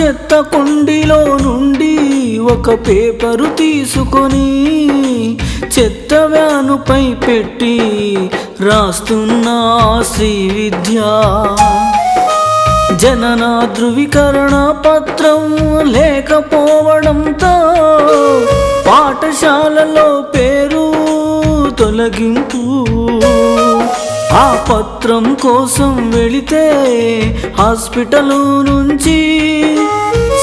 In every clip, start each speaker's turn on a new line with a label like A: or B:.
A: చెత్త కుండిలో నుండి ఒక పేపరు తీసుకొని చెత్త వ్యానుపై పెట్టి రాస్తున్న శ్రీ విద్య. జనన ధృవీకరణ పత్రం లేకపోవడంతో పాఠశాలలో పేరు తొలగింపు ఆ పత్రం కోసం వెళితే హాస్పిటల్ నుంచి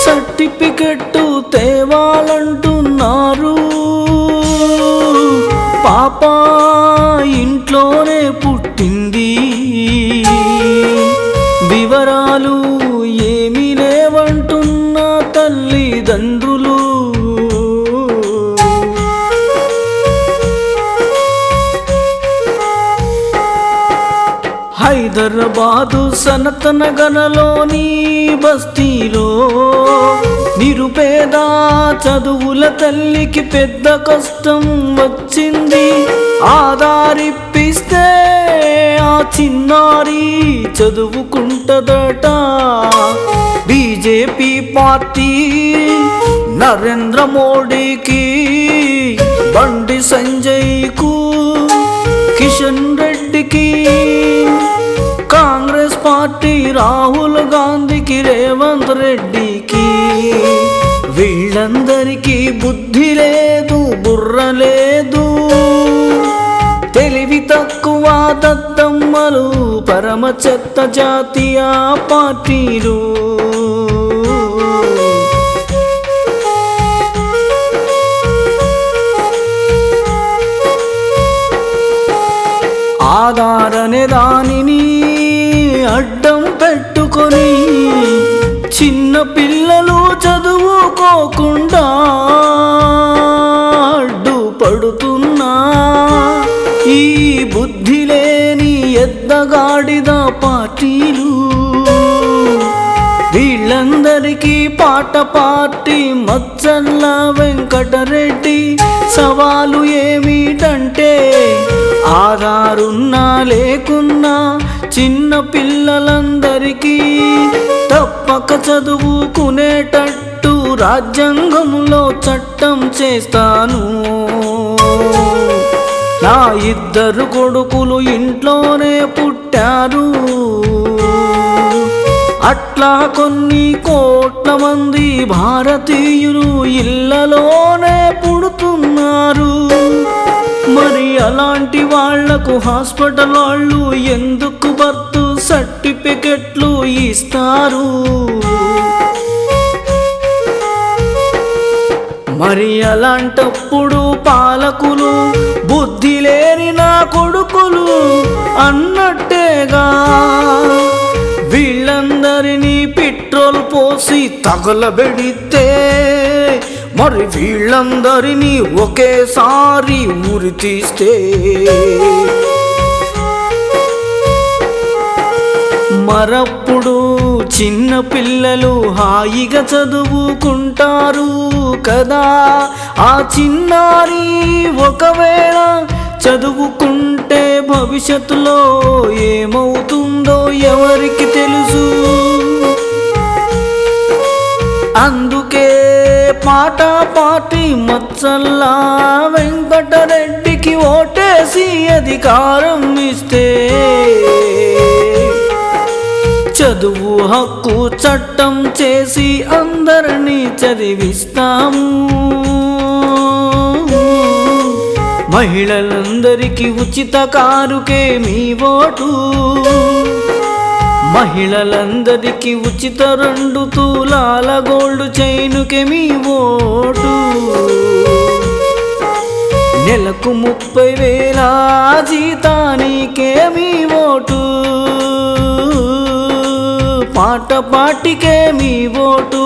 A: సర్టిఫికెట్ తేవాలంటున్నారు. పాప ఇంట్లోనే పుట్టింది. వివరాలు హైదరాబాదు సనతన గనలోని బస్తీలో నిరుపేద చదువుల తల్లికి పెద్ద కష్టం వచ్చింది. ఆధారిప్పిస్తే ఆ చిన్నారి చదువుకుంటదట. బీజేపీ పార్టీ నరేంద్ర మోడీకి బండి సంజయ్కు కిషన్ పార్టీ రాహుల్ గాంధీకి రేవంత్ రెడ్డికి. వీళ్ళందరికీ బుద్ధి లేదు బుర్ర లేదు. తెలివి తక్కువ దద్దమ్మలు పరమ చెత్త జాతీయ పార్టీలు. ఆధారనే దానిని చదువుకొని చిన్న పిల్లలు చదువుకోకుండా అడ్డుపడుతున్నా ఈ బుద్ధి లేని ఎద్దగాడిద పార్టీలు. వీళ్ళందరికీ పాట పార్టీ మచ్చల్ల వెంకటరెడ్డి సవాలు ఏమిటంటే ఆధారున్నా లేకున్నా చిన్న పిల్లలందరికీ తప్పక చదువుకునేటట్టు రాజ్యాంగంలో చట్టం చేస్తాను. నా ఇద్దరు కొడుకులు ఇంట్లోనే పుట్టారు. అట్లా కొన్ని కోట్ల మంది భారతీయులు ఇళ్ళలోనే పుడుతున్నారు. మరి అలాంటి వాళ్ళకు హాస్పిటల్ వాళ్ళు ఎందుకు సర్టిఫికెట్లు ఇస్తారు? మరి అలాంటప్పుడు పాలకులు బుద్ధి లేని నా కొడుకులు అన్నట్టేగా. వీళ్ళందరినీ పెట్రోల్ పోసి తగలబెడితే మరి వీళ్ళందరినీ ఒకేసారి ఊరి తీస్తే మరప్పుడు చిన్న పిల్లలు హాయిగా చదువుకుంటారు కదా. ఆ చిన్నారి ఒకవేళ చదువుకుంటే భవిష్యత్తులో ఏమవుతుందో ఎవరికి తెలుసు? అందుకే పాట పాటి మచ్చల్లా వెంకటరెడ్డికి ఓటేసి అధికారం ఇస్తే చదువు హక్కు చట్టం చేసి అందరినీ చదివిస్తాము. మహిళలందరికీ ఉచిత కారుకే మీ ఓటు. మహిళలందరికీ ఉచిత రెండు తూలాల గోల్డ్ చైనుకే మీ ఓటు. నెలకు ముప్పై వేల జీతానికే మీ ఓటు. పాట పాటికే మీ ఓటు.